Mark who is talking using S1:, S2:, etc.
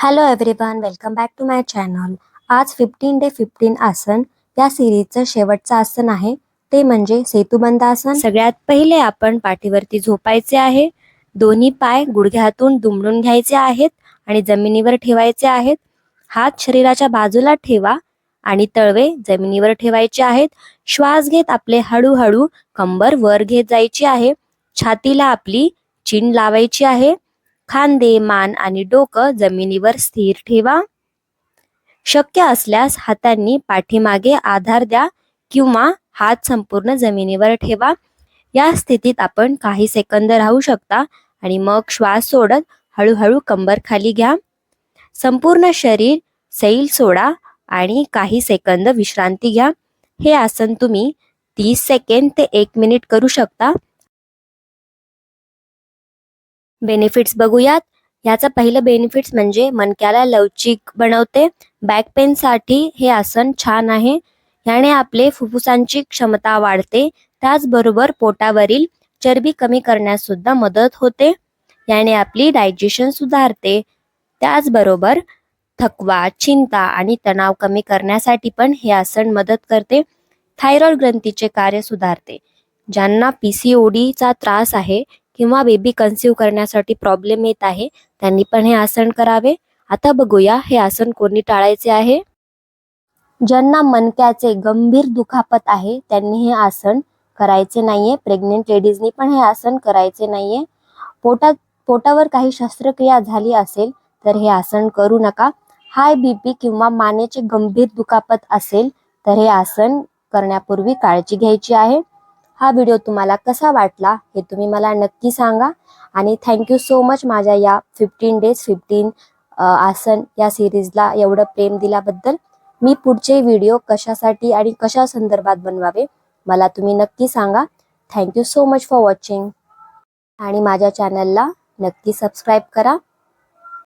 S1: Hello everyone welcome back to my channel आज fifteen day fifteen आसन या सिरीजचं शेवटचं आसन आहे. ते म्हणजे सेतुबंध आसन. सगळ्यात पहिले आपण पाठीवरती झोपायचे आहे. दोन्ही पाय गुडघ्यातून दुमडून घ्यायचे आहेत आणि जमिनीवर ठेवायचे आहेत. हात शरीराच्या बाजूला ठेवा आणि तळवे जमिनीवर ठेवायचे आहेत. श्वास घेत आपले हळूहळू कंबर वर घेत जायची आहे. छातीला आपली चिन लावायची आहे. खांदे मान आणि डोकं जमिनीवर स्थिर ठेवा. शक्य असल्यास हातांनी पाठीमागे आधार द्या किंवा हात संपूर्ण जमिनीवर ठेवा. या स्थितीत आपण काही सेकंद राहू शकता आणि मग श्वास सोडत हळूहळू कंबर खाली घ्या. संपूर्ण शरीर सैल सोडा आणि काही सेकंद विश्रांती घ्या. हे आसन तुम्ही तीस सेकंड ते एक मिनिट करू शकता. बेनिफिट्स बघूयात. याचं पहिलं बेनिफिट्स म्हणजे मणक्याला लवचिक बनवते. बॅक पेनसाठी हे आसन छान आहे. याने आपले फुफ्फुसांची क्षमता वाढते. त्याचबरोबर पोटावरील चरबी कमी करण्यास सुद्धा मदत होते. याने आपली डायजेशन सुधारते. त्याचबरोबर थकवा चिंता आणि तणाव कमी करण्यासाठी पण हे आसन मदत करते. थायरॉइड ग्रंथीचे कार्य सुधारते. ज्यांना पी सी पीसीओडीचा त्रास आहे किंवा बेबी कन्सिव्ह करण्यासाठी प्रॉब्लेम येत आहे त्यांनी पण हे आसन करावे. आता बघूया हे आसन कोणी टाळायचे आहे. ज्यांना मनक्याचे गंभीर दुखापत आहे त्यांनी हे आसन करायचे नाहीये. प्रेग्नेंट लेडीजनी पण हे आसन करायचे नाहीये. पोटात पोटावर काही शस्त्रक्रिया झाली असेल तर हे आसन करू नका. हाय बीपी किंवा मानेचे गंभीर दुखापत असेल तर हे आसन करण्यापूर्वी काळजी घ्यायची आहे. हा व्हिडिओ तुम्हाला कसा वाटला हे तुम्ही मला नक्की सांगा. आणि थँक्यू सो मच माझ्या या फिफ्टीन डेज फिफ्टीन आसन या सिरीजला एवढं प्रेम दिल्याबद्दल. मी पुढचे व्हिडिओ कशासाठी आणि कशा संदर्भात बनवावे मला तुम्ही नक्की सांगा. Thank you so much for watching आणि माझ्या चॅनलला नक्की सबस्क्राईब करा.